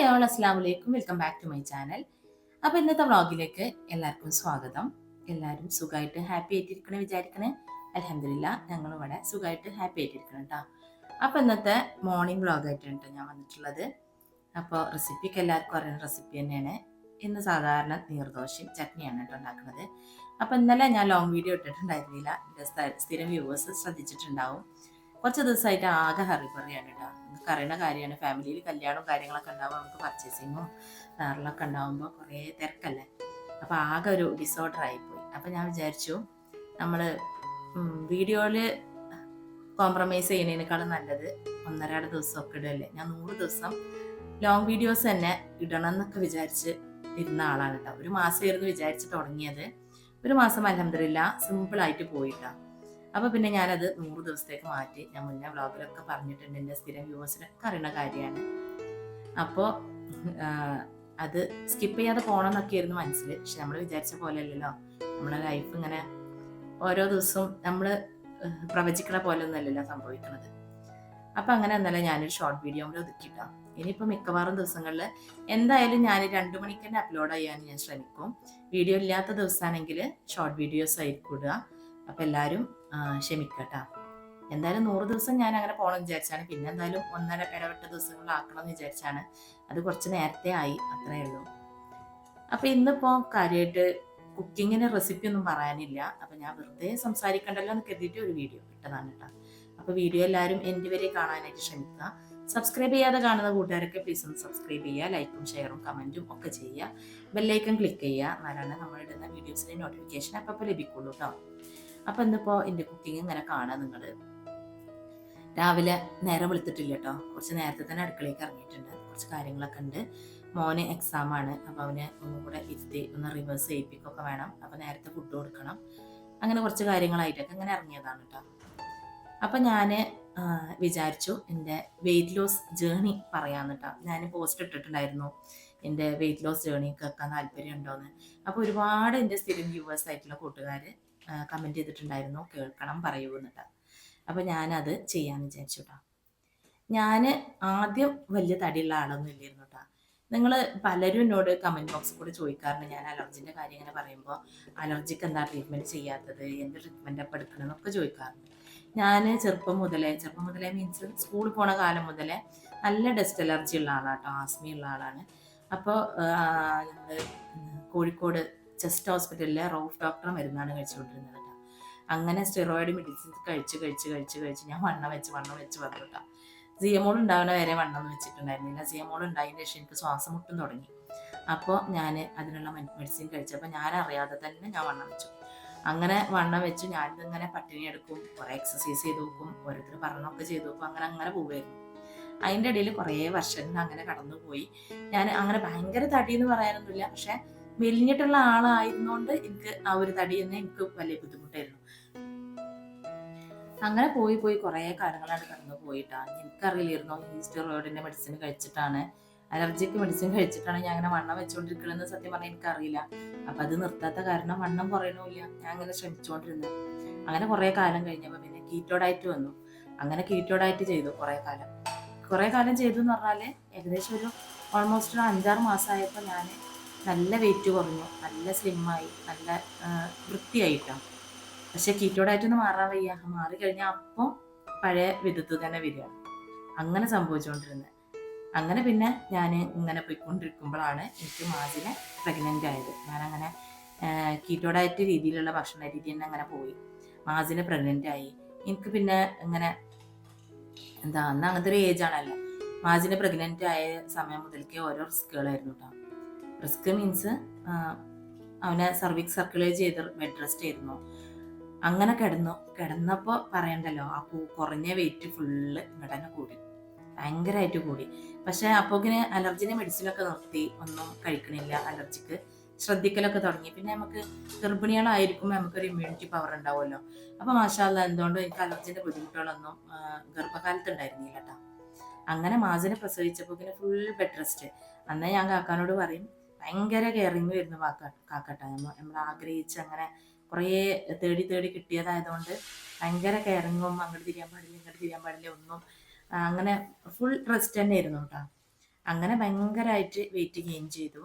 Hi all അസ്സാം വലൈക്കും welcome back to my channel അപ്പോൾ ഇന്നത്തെ വ്ളോഗിലേക്ക് എല്ലാവർക്കും സ്വാഗതം. എല്ലാവരും സുഖമായിട്ട് ഹാപ്പി ആയിട്ടിരിക്കണേ വിചാരിക്കണേ. അലഹമില്ല ഞങ്ങളിവിടെ സുഖമായിട്ട് ഹാപ്പി ആയിട്ടിരിക്കണം കേട്ടോ അപ്പോൾ ഇന്നത്തെ മോർണിംഗ് വ്ളോഗായിട്ടുണ്ട് ഞാൻ വന്നിട്ടുള്ളത്. അപ്പോൾ റെസിപ്പിക്ക് എല്ലാവർക്കും അറിയുന്ന റെസിപ്പി തന്നെയാണ്. ഇന്ന് സാധാരണ നീർദോശയും ചട്നിയാണ് കേട്ടോ ഉണ്ടാക്കുന്നത്. അപ്പോൾ ഇന്നലെ ഞാൻ ലോങ് വീഡിയോ ഇട്ടിട്ടുണ്ടായിരുന്നില്ല. എന്റെ സ്ഥ- സ്ഥിരം വ്യൂവേഴ്സ് ശ്രദ്ധിച്ചിട്ടുണ്ടാവും. കുറച്ച് ദിവസമായിട്ട് ആകെ ഹറിപ്പറിയാണ് കേട്ടോ നിങ്ങൾക്ക് അറിയണ കാര്യമാണ്. ഫാമിലിയിൽ കല്യാണവും കാര്യങ്ങളൊക്കെ ഉണ്ടാവുമ്പോൾ നമുക്ക് പർച്ചേസിങ്ങും വേറെല്ലാം ഉണ്ടാവുമ്പോൾ കുറേ തിരക്കല്ലേ? അപ്പോൾ ആകെ ഒരു ഡിസോർഡർ ആയിപ്പോയി. അപ്പോൾ ഞാൻ വിചാരിച്ചു നമ്മൾ വീഡിയോയിൽ കോംപ്രമൈസ് ചെയ്യുന്നതിനേക്കാളും നല്ലത് ഒന്നരാട് ദിവസമൊക്കെ ഇടല്ലേ? ഞാൻ നൂറ് ദിവസം ലോങ് വീഡിയോസ് തന്നെ ഇടണം എന്നൊക്കെ വിചാരിച്ച് ഇരുന്ന ആളാണ് കേട്ടോ ഒരു മാസമായിരുന്നു വിചാരിച്ച് തുടങ്ങിയത്. ഒരു മാസം അലഹമില്ല സിമ്പിളായിട്ട് പോയിട്ടാ അപ്പൊ പിന്നെ ഞാനത് നൂറ് ദിവസത്തേക്ക് മാറ്റി. ഞാൻ മുന്നേ വ്ളോഗിലൊക്കെ പറഞ്ഞിട്ടുണ്ട് എന്റെ സ്ഥിരം വ്യൂവേഴ്സിനൊക്കെ അറിയുന്ന കാര്യമാണ്. അപ്പോൾ അത് സ്കിപ്പ് ചെയ്യാതെ പോകണം എന്നൊക്കെയായിരുന്നു മനസ്സിൽ പക്ഷെ നമ്മൾ വിചാരിച്ച പോലെ അല്ലല്ലോ നമ്മളെ ലൈഫ് ഇങ്ങനെ ഓരോ ദിവസവും നമ്മൾ പ്രവചിക്കണ പോലെ ഒന്നല്ലല്ലോ സംഭവിക്കുന്നത് അപ്പം അങ്ങനെ എന്നാലും ഞാനൊരു ഷോർട്ട് വീഡിയോ കൂടെ ഒതുക്കിട്ടോ. ഇനിയിപ്പോൾ മിക്കവാറും ദിവസങ്ങളിൽ എന്തായാലും ഞാൻ രണ്ട് മണിക്ക് തന്നെ അപ്ലോഡ് ചെയ്യാൻ ഞാൻ ശ്രമിക്കും. വീഡിയോ ഇല്ലാത്ത ദിവസമാണെങ്കിൽ ഷോർട്ട് വീഡിയോസ് ആയിരിക്കും ഇടുക. അപ്പം എല്ലാവരും ക്ഷമിക്കട്ടാ. എന്തായാലും നൂറ് ദിവസം ഞാൻ അങ്ങനെ പോകണം വിചാരിച്ചാണ്. പിന്നെ എന്തായാലും ഒന്നര ഇടവിട്ട ദിവസങ്ങളിലാക്കണം എന്ന് വിചാരിച്ചാണ്. അത് കുറച്ച് നേരത്തെ ആയി അത്രേ ഉള്ളൂ. അപ്പം ഇന്നിപ്പോ കാര്യമായിട്ട് കുക്കിങ്ങിന് റെസിപ്പി ഒന്നും പറയാനില്ല. അപ്പം ഞാൻ വെറുതെ സംസാരിക്കണ്ടല്ലോ എന്ന് കരുതിയിട്ട് ഒരു വീഡിയോ ഇട്ടതാണ് കേട്ടോ. അപ്പോൾ വീഡിയോ എല്ലാവരും എന്റെ വരെ കാണാനായിട്ട് ശ്രമിക്കുക. സബ്സ്ക്രൈബ് ചെയ്യാതെ കാണുന്ന കൂട്ടുകാരൊക്കെ പ്ലീസ് ഒന്ന് സബ്സ്ക്രൈബ് ചെയ്യുക. ലൈക്കും ഷെയറും കമന്റും ഒക്കെ ചെയ്യുക. ബെല്ലൈക്കൺ ക്ലിക്ക് ചെയ്യുക. എന്നാലാണ് നമ്മളിടുന്ന വീഡിയോസിന്റെ നോട്ടിഫിക്കേഷൻ അപ്പം അപ്പോൾ ലഭിക്കുള്ളൂ കേട്ടോ. അപ്പം ഇന്നിപ്പോൾ എന്റെ കുക്കിംഗ് ഇങ്ങനെ കാണാം നിങ്ങൾ രാവിലെ നേരെ വെളുത്തിട്ടില്ല കേട്ടോ കുറച്ച് നേരത്തെ തന്നെ അടുക്കളയിലേക്ക് ഇറങ്ങിയിട്ടുണ്ട്. കുറച്ച് കാര്യങ്ങളൊക്കെ ഉണ്ട്. മോന് എക്സാം ആണ്. അപ്പോൾ അവന് ഒന്നും കൂടെ ഇരുത്തി ഒന്ന് റിവേഴ്സ് ചെയ്യിപ്പിക്കൊക്കെ വേണം. അപ്പോൾ നേരത്തെ ഫുഡ് കൊടുക്കണം. അങ്ങനെ കുറച്ച് കാര്യങ്ങളായിട്ടൊക്കെ ഇങ്ങനെ ഇറങ്ങിയതാണ് കേട്ടോ അപ്പം ഞാൻ വിചാരിച്ചു എന്റെ വെയിറ്റ് ലോസ് ജേണി പറയാമെന്ന് കേട്ടോ ഞാൻ പോസ്റ്റ് ഇട്ടിട്ടുണ്ടായിരുന്നു. എന്റെ വെയിറ്റ് ലോസ് ജേണി കേൾക്കാൻ താല്പര്യം ഉണ്ടോയെന്ന് അപ്പോൾ ഒരുപാട് എന്റെ സ്ഥിരം വ്യൂവേഴ്സ് ആയിട്ടുള്ള കൂട്ടുകാർ കമന്റ് ചെയ്തിട്ടുണ്ടായിരുന്നു. കേൾക്കണം പറയൂ എന്നിട്ട്. അപ്പോൾ ഞാനത് ചെയ്യാമെന്ന് വിചാരിച്ചു കേട്ടോ ഞാൻ ആദ്യം വലിയ തടിയുള്ള ആളൊന്നും ഇല്ലായിരുന്നു കേട്ടോ നിങ്ങൾ പലരും എന്നോട് കമന്റ് ബോക്സിൽ കൂടി ചോദിക്കാറുണ്ട്. ഞാൻ അലർജിന്റെ കാര്യം ഇങ്ങനെ പറയുമ്പോൾ അലർജിക്ക് എന്താ ട്രീറ്റ്മെന്റ് ചെയ്യാത്തത്? എന്ത് ട്രീറ്റ്മെന്റ് അപ്പം എടുക്കണമെന്നൊക്കെ ചോദിക്കാറുണ്ട്. ഞാൻ ചെറുപ്പം മുതലേ ചെറുപ്പം മുതലേ മീൻസ് സ്കൂളിൽ പോണ കാലം മുതലേ നല്ല ഡസ്റ്റ് അലർജി ഉള്ള ആളാട്ടോ ആസ്മിയുള്ള ആളാണ്. അപ്പോൾ കോഴിക്കോട് ചെസ്റ്റ് ഹോസ്പിറ്റലിലെ റൌഫ് ഡോക്ടറെ മരുന്നാണ് കഴിച്ചുകൊണ്ടിരുന്നത് കേട്ടോ. അങ്ങനെ സ്റ്റിറോയിഡ് മെഡിസിൻ കഴിച്ച് കഴിച്ച് കഴിച്ച് കഴിച്ച് ഞാൻ വണ്ണം വെച്ച് വണ്ണം വെച്ച് വന്നു കേട്ടോ. സിയമോൾ ഉണ്ടാവുന്ന വരെ വണ്ണം വെച്ചിട്ടുണ്ടായിരുന്നില്ല. സിയമോൾ ഉണ്ടായതിന് ശേഷം എനിക്ക് ശ്വാസം മുട്ടും തുടങ്ങി. അപ്പോൾ ഞാൻ അതിനുള്ള മെഡിസിൻ കഴിച്ചപ്പോൾ ഞാൻ അറിയാതെ തന്നെ ഞാൻ വണ്ണം വെച്ചു. അങ്ങനെ വണ്ണം വെച്ച് ഞാനിതിങ്ങനെ പട്ടിണി എടുക്കും കുറേ എക്സസൈസ് ചെയ്ത് നോക്കും ഓരോരുത്തർ പറഞ്ഞൊക്കെ ചെയ്ത് നോക്കും അങ്ങനെ അങ്ങനെ പോവുമായിരുന്നു അതിന്റെ ഇടയിൽ കുറേ വർഷങ്ങൾ അങ്ങനെ കടന്നു പോയി ഞാൻ അങ്ങനെ ഭയങ്കര തടി എന്ന് പറയാനൊന്നുമില്ല. പക്ഷെ മെലിഞ്ഞിട്ടുള്ള ആളായിരുന്നോണ്ട് എനിക്ക് ആ ഒരു തടി തന്നെ എനിക്ക് വലിയ ബുദ്ധിമുട്ടായിരുന്നു. അങ്ങനെ പോയി പോയി കുറേ കാലങ്ങളാണ് കടന്നു പോയിട്ടാണ് എനിക്കറിയില്ലായിരുന്നു. ഈ സ്റ്റിറോയിഡിന്റെ മെഡിസിൻ കഴിച്ചിട്ടാണ് അലർജിക്ക് മെഡിസിൻ കഴിച്ചിട്ടാണ് ഞാൻ അങ്ങനെ വണ്ണം വെച്ചുകൊണ്ടിരിക്കണമെന്ന് സത്യം പറഞ്ഞാൽ എനിക്കറിയില്ല. അപ്പൊ അത് നിർത്താത്ത കാരണം വണ്ണം കുറയണമില്ല ഞാൻ അങ്ങനെ ശ്രമിച്ചുകൊണ്ടിരുന്നത് അങ്ങനെ കുറേ കാലം കഴിഞ്ഞപ്പോൾ പിന്നെ കീറ്റോ ഡയറ്റ് വന്നു. അങ്ങനെ കീറ്റോ ഡയറ്റ് ചെയ്തു കുറേ കാലം. കുറേ കാലം ചെയ്തു എന്ന് പറഞ്ഞാൽ ഏകദേശം ഒരു ഓൾമോസ്റ്റ് ഒരു അഞ്ചാറ് മാസമായപ്പോൾ ഞാൻ നല്ല വെയിറ്റ് കുറഞ്ഞു. നല്ല സ്ലിമ്മായി നല്ല വൃത്തിയായിട്ടാണ് പക്ഷെ കീറ്റോ ഡയറ്റ് ഒന്ന് മാറാൻ വയ്യ. മാറി കഴിഞ്ഞാൽ അപ്പം പഴയ വിധത്തിൽ തന്നെ വരികയാണ് അങ്ങനെ സംഭവിച്ചുകൊണ്ടിരുന്നത് അങ്ങനെ പിന്നെ ഞാൻ ഇങ്ങനെ പോയിക്കൊണ്ടിരിക്കുമ്പോഴാണ് എനിക്ക് മാജിനെ പ്രഗ്നന്റ് ആയത്. ഞാനങ്ങനെ കീറ്റോ ഡയറ്റ് രീതിയിലുള്ള ഭക്ഷണ രീതി തന്നെ അങ്ങനെ പോയി. മാജിനെ പ്രഗ്നന്റ് ആയി. എനിക്ക് പിന്നെ ഇങ്ങനെ എന്താ അന്ന് അങ്ങനത്തെ ഒരു ഏജ് ആണല്ലോ. മാജിനെ പ്രഗ്നന്റ് ആയ സമയം മുതൽക്കേ ഓരോ റിസ്കുകളായിരുന്നു കേട്ടോ റിസ്ക് മീൻസ് അവനെ സർവിക്സ് സർക്കുലേറ്റ് ചെയ്ത് ബെഡ് റെസ്റ്റ് ആയിരുന്നു അങ്ങനെ കിടന്നു. കിടന്നപ്പോൾ പറയണ്ടല്ലോ ആ കുറഞ്ഞ വെയിറ്റ് ഫുള്ള് ഇങ്ങോട്ട് കൂടി. ഭയങ്കരമായിട്ട് കൂടി. പക്ഷെ അപ്പോക്കിന് അലർജിനെ മെഡിസിനൊക്കെ നിർത്തി. ഒന്നും കഴിക്കണില്ല അലർജിക്ക് ശ്രദ്ധിക്കലൊക്കെ തുടങ്ങി. പിന്നെ നമുക്ക് ഗർഭിണികളായിരിക്കുമ്പോൾ നമുക്കൊരു ഇമ്മ്യൂണിറ്റി പവർ ഉണ്ടാവുമല്ലോ. അപ്പൊ മാഷാല്ല എന്തുകൊണ്ട് എനിക്ക് അലർജിന്റെ ബുദ്ധിമുട്ടുകളൊന്നും ഗർഭകാലത്ത് ഉണ്ടായിരുന്നില്ല കേട്ടോ അങ്ങനെ മാസിനെ പ്രസവിച്ചപ്പോൾ പിന്നെ ഫുൾ ബെഡ് റെസ്റ്റ് അന്നേ ഞാൻ കാക്കാനോട് പറയും ഭയങ്കര കെയറിങ് വരുന്ന വാക്ക കാക്കട്ട. നമ്മൾ നമ്മൾ ആഗ്രഹിച്ച് അങ്ങനെ കുറേ തേടി തേടി കിട്ടിയതായതുകൊണ്ട് ഭയങ്കര കെയറിങ്ങും അങ്ങോട്ട് തിരിയാൻ പാടില്ല ഇങ്ങോട്ട് തിരിയാൻ പാടില്ല ഒന്നും അങ്ങനെ ഫുൾ റെസ്റ്റ് തന്നെ ആയിരുന്നു കേട്ടോ. അങ്ങനെ ഭയങ്കരമായിട്ട് വെയിറ്റ് ഗെയിൻ ചെയ്തു.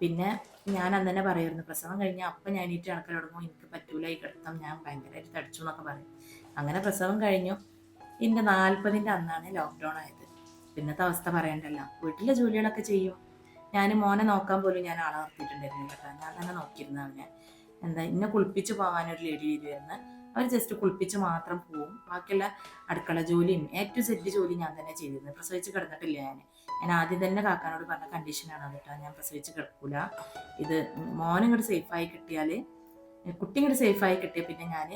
പിന്നെ ഞാൻ അന്ന് തന്നെ പറയുമായിരുന്നു പ്രസവം കഴിഞ്ഞാൽ അപ്പം ഞാൻ ഈറ്റ് ആൾക്കാർ തുടങ്ങും എനിക്ക് പറ്റൂല ഈ കിടത്തം ഞാൻ ഭയങ്കരമായിട്ട് തടിച്ചു എന്നൊക്കെ പറയും. അങ്ങനെ പ്രസവം കഴിഞ്ഞു. എന്റെ നാൽപ്പതിന്റെ അന്നാണ് ലോക്ക്ഡൗൺ ആയത്. പിന്നത്തെ അവസ്ഥ പറയണ്ടല്ലോ. വീട്ടിലെ ജോലികളൊക്കെ ചെയ്യും. ഞാൻ മോനെ നോക്കാൻ പോലും ഞാൻ ആളെ നിർത്തിയിട്ടുണ്ടായിരുന്നു കേട്ടോ. ഞാൻ തന്നെ നോക്കിയിരുന്നതാണ് ഞാൻ. എന്താ ഇന്നെ കുളിപ്പിച്ച് പോകാൻ ഒരു ലേഡി വരുമായിരുന്നു അവർ ജസ്റ്റ് കുളിപ്പിച്ച് മാത്രം പോവും. ബാക്കിയുള്ള അടുക്കള ജോലിയും ഏറ്റവും സെറ്റ് ജോലി ഞാൻ തന്നെ ചെയ്തിരുന്നു പ്രസവിച്ച് കിടന്നിട്ടില്ല ഞാൻ ഞാൻ ആദ്യം തന്നെ കാക്കാനോട് പറഞ്ഞ കണ്ടീഷനാണ് കേട്ടോ. ഞാൻ പ്രസവിച്ച് കിടക്കൂല. ഇത് മോനും ഇങ്ങോട്ട് സേഫായി കിട്ടിയാൽ കുട്ടി ഇങ്ങോട്ട് സേഫായി കിട്ടിയ പിന്നെ ഞാൻ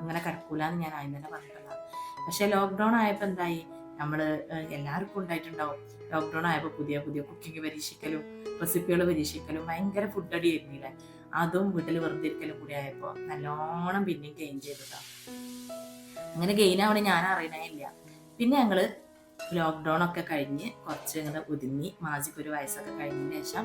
ഇങ്ങനെ കിടക്കൂല എന്ന് ഞാൻ ആദ്യം തന്നെ പറഞ്ഞിട്ടുള്ളതാണ്. പക്ഷേ ലോക്ക്ഡൗൺ ആയപ്പോൾ എന്തായി? നമ്മൾ എല്ലാവർക്കും ഉണ്ടായിട്ടുണ്ടാവും. ലോക്ക്ഡൗൺ ആയപ്പോൾ പുതിയ പുതിയ കുക്കിംഗ് പരീക്ഷിക്കലും റെസിപ്പികൾ പരീക്ഷിക്കലും ഭയങ്കര ഫുഡ് അടി ആയിരുന്നില്ലേ? അതും വീട്ടിൽ വെറുതെ ഇരിക്കലും കൂടി ആയപ്പോൾ നല്ലോണം പിന്നെയും ഗെയിൻ ചെയ്തിട്ടാണ് അങ്ങനെ ഗെയിൻ ആവണേ ഞാൻ അറിയണേ ഇല്ല പിന്നെ ഞങ്ങൾ ലോക്ക്ഡൗൺ ഒക്കെ കഴിഞ്ഞ് കുറച്ച് ഇങ്ങനെ ഒതുങ്ങി മാജിക്ക് ഒരു വയസ്സൊക്കെ കഴിഞ്ഞതിന് ശേഷം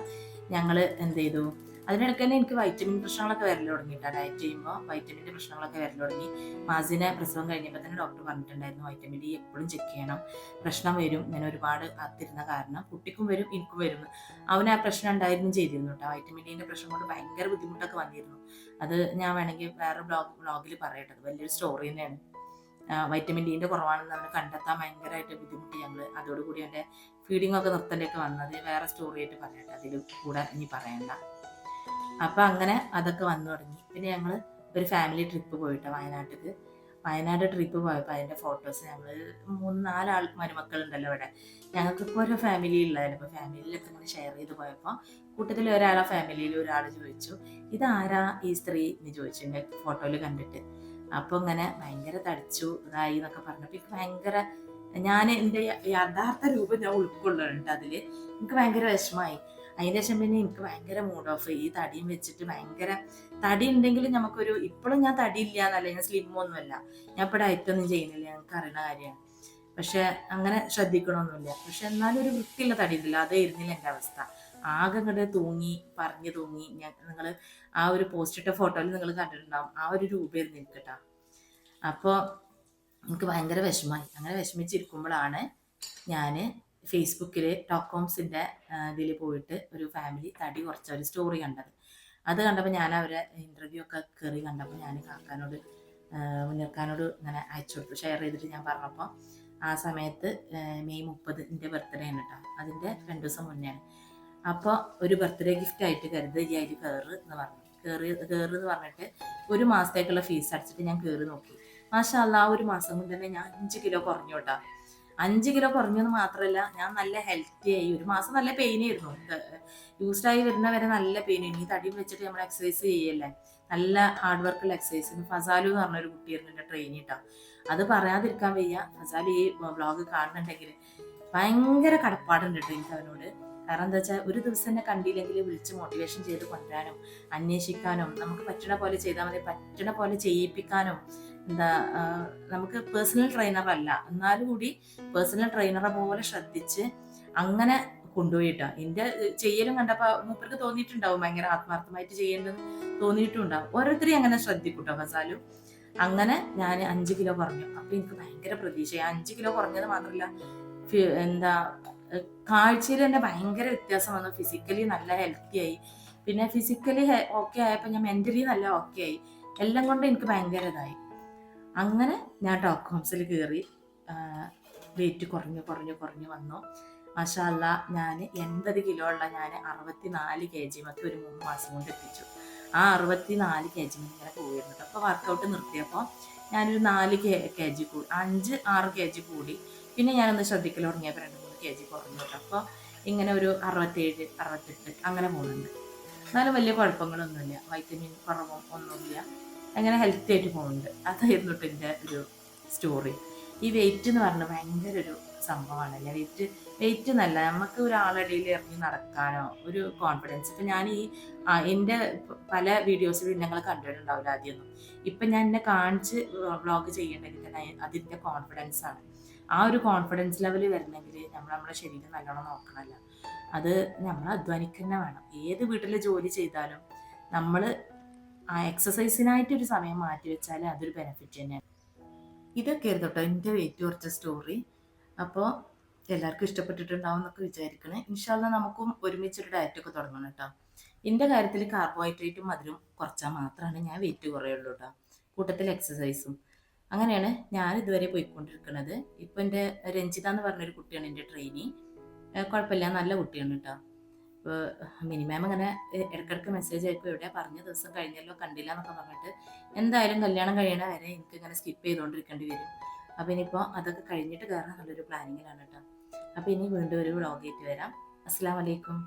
ഞങ്ങൾ എന്ത് ചെയ്തു? അതിനിടയ്ക്ക് തന്നെ എനിക്ക് വൈറ്റമിൻ പ്രശ്നങ്ങളൊക്കെ വരൽ കേട്ടോ ഡയറ്റ് ചെയ്യുമ്പോൾ വൈറ്റമിന്റെ പ്രശ്നങ്ങളൊക്കെ വരൽ തുടങ്ങി. മാസിനെ പ്രസവം കഴിഞ്ഞപ്പോൾ തന്നെ ഡോക്ടർ പറഞ്ഞിട്ടുണ്ടായിരുന്നു വൈറ്റമിൻ ഡി എപ്പോഴും ചെക്ക് ചെയ്യണം. പ്രശ്നം വരും ഇങ്ങനെ ഒരുപാട് കാത്തിരുന്ന കാരണം കുട്ടിക്കും വരും എനിക്കും വരും. അവന് ആ പ്രശ്നം ഉണ്ടായിരുന്നു ചെയ്തിരുന്നു കേട്ടോ വൈറ്റമിൻ ഡീന്റെ പ്രശ്നം കൊണ്ട് ഭയങ്കര ബുദ്ധിമുട്ടൊക്കെ വന്നിരുന്നു. അത് ഞാൻ വേണമെങ്കിൽ വേറെ ബ്ലോഗ് ബ്ലോഗിൽ പറയട്ടെ. അത് വലിയൊരു സ്റ്റോറി തന്നെയാണ്. വൈറ്റമിൻ ഡീന്റെ കുറവാണെന്ന് അവന് കണ്ടെത്താൻ ഭയങ്കരമായിട്ട് ബുദ്ധിമുട്ട്. ഞങ്ങൾ അതോടുകൂടി എന്റെ ഫീഡിംഗ് ഒക്കെ നിർത്തേണ്ടൊക്കെ വന്നത് വേറെ സ്റ്റോറി ആയിട്ട് പറയട്ടെ. അതിൽ കൂടെ ഇനി പറയണ്ട. അപ്പം അങ്ങനെ അതൊക്കെ വന്നു തുടങ്ങി. പിന്നെ ഞങ്ങൾ ഒരു ഫാമിലി ട്രിപ്പ് പോയിട്ട് വയനാട്ടിൽ വയനാട് ട്രിപ്പ് പോയപ്പോൾ അതിന്റെ ഫോട്ടോസ് ഞങ്ങൾ മൂന്ന് നാലാൾ മരുമക്കളുണ്ടല്ലോ ഇവിടെ. ഞങ്ങൾക്കിപ്പോൾ ഒരു ഫാമിലി ഉള്ളതായിരുന്നു അപ്പോൾ ഫാമിലിയിലൊക്കെ ഇങ്ങനെ ഷെയർ ചെയ്ത് പോയപ്പോൾ കൂട്ടത്തിൽ ഒരാളെ ഫാമിലിയിൽ ഒരാൾ ചോദിച്ചു ഇതാരാ ഈ സ്ത്രീ? എന്ന് ചോദിച്ചു എന്റെ ഫോട്ടോയിൽ കണ്ടിട്ട്. അപ്പോൾ ഇങ്ങനെ ഭയങ്കര തടിച്ചു ഇതായി എന്നൊക്കെ പറഞ്ഞപ്പോൾ എനിക്ക് ഭയങ്കര ഞാൻ എന്റെ യഥാർത്ഥ രൂപം ഞാൻ ഉൾക്കൊള്ളുന്നുണ്ട് അതിൽ എനിക്ക് ഭയങ്കര വിഷമമായി അതിന്റെ ശേഷം പിന്നെ എനിക്ക് ഭയങ്കര മൂഡ് ഓഫ് ഈ തടിയും വെച്ചിട്ട് ഭയങ്കര തടി ഉണ്ടെങ്കിലും നമുക്കൊരു ഇപ്പോഴും ഞാൻ തടി ഇല്ല എന്നല്ല ഞാൻ ഒന്നുമല്ല. ഞാൻ ഇപ്പോൾ ഡയറ്റ് ഒന്നും ചെയ്യുന്നില്ല ഞങ്ങൾക്ക് അറിയുന്ന കാര്യമാണ്. പക്ഷെ അങ്ങനെ ശ്രദ്ധിക്കണമൊന്നുമില്ല. പക്ഷെ എന്നാലും ഒരു വൃത്തിയുള്ള തടി ഇല്ല അതായിരുന്നില്ല എന്റെ അവസ്ഥ. ആകെ ഇങ്ങോട്ട് തൂങ്ങി പറഞ്ഞു തൂങ്ങി ഞാൻ നിങ്ങൾ ആ ഒരു പോസ്റ്റ് ഇട്ട ഫോട്ടോയിൽ നിങ്ങൾ കണ്ടിട്ടുണ്ടാവും. ആ ഒരു രൂപയായിരുന്നു എനിക്ക് കേട്ടോ അപ്പോൾ എനിക്ക് ഭയങ്കര വിഷമമായി. അങ്ങനെ വിഷമിച്ചിരിക്കുമ്പോഴാണ് ഞാൻ ഫേസ്ബുക്കിൽ ടോക്കോംസിന്റെ ഇതിൽ പോയിട്ട് ഒരു ഫാമിലി തടി കുറച്ച ഒരു സ്റ്റോറി കണ്ടത്. അത് കണ്ടപ്പോൾ ഞാൻ അവരെ ഇന്റർവ്യൂ ഒക്കെ കയറി കണ്ടപ്പോൾ ഞാൻ കാക്കാനോട് മുന്നേർക്കാനോട് ഇങ്ങനെ അയച്ചു കൊടുത്തു. ഷെയർ ചെയ്തിട്ട് ഞാൻ പറഞ്ഞപ്പോൾ ആ സമയത്ത് മെയ് മുപ്പത് എന്റെ ബർത്ത്ഡേ ആണ് കേട്ടോ അതിന്റെ രണ്ട് ദിവസം മുന്നെയാണ്. അപ്പോൾ ഒരു ബർത്ത്ഡേ ഗിഫ്റ്റ് ആയിട്ട് കരുത് ഈ അതിൽ കയറ് എന്ന് പറഞ്ഞു. കയറി കയറ് എന്ന് പറഞ്ഞിട്ട് ഒരു മാസത്തേക്കുള്ള ഫീസ് അടച്ചിട്ട് ഞാൻ കയറി നോക്കി. മാഷാ അല്ലാ ആ ഒരു മാസം കൊണ്ട് തന്നെ ഞാൻ അഞ്ച് കിലോ കുറഞ്ഞു കേട്ടോ അഞ്ച് കിലോ കുറഞ്ഞെന്ന് മാത്രമല്ല ഞാൻ നല്ല ഹെൽത്തി ആയി. ഒരു മാസം നല്ല പെയിൻ ആയിരുന്നു. യൂസ്ഡ് ആയി വരുന്ന വരെ നല്ല പെയിൻ ആയിരുന്നു. ഈ തടിയും വെച്ചിട്ട് നമ്മൾ എക്സസൈസ് ചെയ്യല്ലേ? നല്ല ഹാർഡ് വർക്കുള്ള എക്സസൈസ് ഫസാലു എന്ന് പറഞ്ഞൊരു കുട്ടിയായിരുന്നു എന്റെ ട്രെയിനി കേട്ടോ അത് പറയാതിരിക്കാൻ വയ്യ. ഫസാലു ഈ വ്ളോഗ് കാണുന്നുണ്ടെങ്കിൽ ഭയങ്കര കടപ്പാടുണ്ട് കേട്ടോ എനിക്ക് അവനോട്. കാരണം എന്താ വെച്ചാൽ ഒരു ദിവസം തന്നെ കണ്ടില്ലെങ്കിൽ വിളിച്ച് മോട്ടിവേഷൻ ചെയ്ത് കൊണ്ടുവരാനും അന്വേഷിക്കാനും നമുക്ക് പറ്റണ പോലെ ചെയ്താൽ മതി പറ്റണ പോലെ ചെയ്യിപ്പിക്കാനും എന്താ നമുക്ക് പേഴ്സണൽ ട്രെയിനർ അല്ല. എന്നാലും കൂടി പേഴ്സണൽ ട്രെയിനറെ പോലെ ശ്രദ്ധിച്ച് അങ്ങനെ കൊണ്ടുപോയിട്ടാ. എന്റെ ചെയ്യലും കണ്ടപ്പോ മൂപ്പർക്ക് തോന്നിയിട്ടുണ്ടാവും ഭയങ്കര ആത്മാർത്ഥമായിട്ട് ചെയ്യേണ്ടത് തോന്നിയിട്ടുണ്ടാവും. ഓരോരുത്തരെയും അങ്ങനെ ശ്രദ്ധിക്കൂട്ടോ ഫസാലും. അങ്ങനെ ഞാൻ അഞ്ച് കിലോ കുറഞ്ഞു. അപ്പൊ എനിക്ക് ഭയങ്കര പ്രതീക്ഷ അഞ്ച് കിലോ കുറഞ്ഞത് മാത്രമല്ല എന്താ കാഴ്ചയിൽ തന്നെ ഭയങ്കര വ്യത്യാസം വന്നു. ഫിസിക്കലി നല്ല ഹെൽത്തി ആയി. പിന്നെ ഫിസിക്കലി ഓക്കെ ആയപ്പോൾ ഞാൻ മെന്റലി നല്ല ഓക്കെ ആയി. എല്ലാം കൊണ്ട് എനിക്ക് ഭയങ്കര ഇതായി. അങ്ങനെ ഞാൻ ടോക്ക് ഹോംസിൽ കയറി വെയിറ്റ് കുറഞ്ഞു കുറഞ്ഞു കുറഞ്ഞു വന്നു. മഷാല്ല ഞാൻ എൺപത് കിലോ ഉള്ള ഞാൻ അറുപത്തി നാല് കെ ജി മൊത്തം ഒരു മൂന്ന് മാസം കൊണ്ട് എത്തിച്ചു. ആ അറുപത്തി നാല് കെ ജി ഇങ്ങനെ പോയിരുന്നു. അപ്പോൾ വർക്കൗട്ട് നിർത്തിയപ്പോൾ ഞാനൊരു നാല് കെ കെ ജി കൂടി അഞ്ച് ആറ് കെ ജി കൂടി പിന്നെ ഞാനൊന്ന് ശ്രദ്ധിക്കൽ തുടങ്ങിയപ്പോൾ രണ്ട് മൂന്ന് കെ ജി കുറഞ്ഞു അപ്പോൾ ഇങ്ങനെ ഒരു അറുപത്തേഴ് അറുപത്തെട്ട് അങ്ങനെ പോകുന്നുണ്ട്. എന്നാലും വലിയ കുഴപ്പങ്ങളൊന്നുമില്ല. വൈറ്റമിൻ കുറവും ഒന്നുമില്ല. അങ്ങനെ ഹെൽത്തി ആയിട്ട് പോകുന്നുണ്ട്. അതായിരുന്നു എന്റെ ഒരു സ്റ്റോറി ഈ വെയിറ്റ് എന്ന് പറഞ്ഞാൽ ഭയങ്കര ഒരു സംഭവമാണ്. അല്ലെ? വെയിറ്റ് വെയിറ്റ് നല്ല. നമുക്ക് ഒരാളിടയിൽ ഇറങ്ങി നടക്കാനോ ഒരു കോൺഫിഡൻസ് ഇപ്പം ഞാൻ ഈ എന്റെ പല വീഡിയോസിലും ഞങ്ങൾ കണ്ടിട്ടുണ്ടാവില്ല ആദ്യമൊന്നും. ഇപ്പം ഞാൻ എന്നെ കാണിച്ച് വ്ളോഗ് ചെയ്യണമെങ്കിൽ തന്നെ അതിന്റെ കോൺഫിഡൻസ് ആണ്. ആ ഒരു കോൺഫിഡൻസ് ലെവൽ വരണമെങ്കിൽ നമ്മൾ നമ്മുടെ ശരീരം നല്ലോണം നോക്കണമല്ല. അത് നമ്മൾ അധ്വാനിക്കുന്നെ വേണം. ഏത് വീട്ടിൽ ജോലി ചെയ്താലും നമ്മൾ ആ എക്സസൈസിനായിട്ട് ഒരു സമയം മാറ്റി വെച്ചാൽ അതൊരു ബെനിഫിറ്റ് തന്നെയാണ്. ഇതൊക്കെ ആയിരുന്നു കേട്ടോ എന്റെ വെയിറ്റ് കുറച്ച സ്റ്റോറി അപ്പോൾ എല്ലാവർക്കും ഇഷ്ടപ്പെട്ടിട്ടുണ്ടാവും എന്നൊക്കെ വിചാരിക്കണേ. ഇൻഷാല്ല നമുക്കും ഒരുമിച്ചൊരു ഡയറ്റൊക്കെ തുടങ്ങണം കേട്ടോ. എന്റെ കാര്യത്തിൽ കാർബോഹൈഡ്രേറ്റും മധുരം കുറച്ചാൽ മാത്രമാണ് ഞാൻ വെയിറ്റ് കുറയുള്ളൂ കേട്ടോ. കൂട്ടത്തിൽ എക്സസൈസും അങ്ങനെയാണ് ഞാൻ ഇതുവരെ പോയിക്കൊണ്ടിരിക്കുന്നത് ഇപ്പം എന്റെ രഞ്ജിത എന്ന് പറഞ്ഞൊരു കുട്ടിയാണ് എന്റെ ട്രെയിനി കുഴപ്പമില്ല നല്ല കുട്ടിയാണ് കേട്ടോ. ഇപ്പോൾ മിനിമം അങ്ങനെ ഇടയ്ക്കിടയ്ക്ക് മെസ്സേജ് അയക്കും എവിടെ പറഞ്ഞ ദിവസം കഴിഞ്ഞല്ലോ കണ്ടില്ല എന്നൊക്കെ പറഞ്ഞിട്ട് എന്തായാലും കല്യാണം കഴിയണ വരെ എനിക്ക് ഇങ്ങനെ സ്കിപ്പ് ചെയ്തുകൊണ്ടിരിക്കേണ്ടി വരും. അപ്പം ഇനിയിപ്പോൾ അതൊക്കെ കഴിഞ്ഞിട്ട് കയറാൻ നല്ലൊരു പ്ലാനിങ്ങിലാണ് കേട്ടോ. അപ്പം ഇനി വീണ്ടും ഒരു വ്ളോഗായിട്ട് വരാം. അസ്സാം വലൈക്കും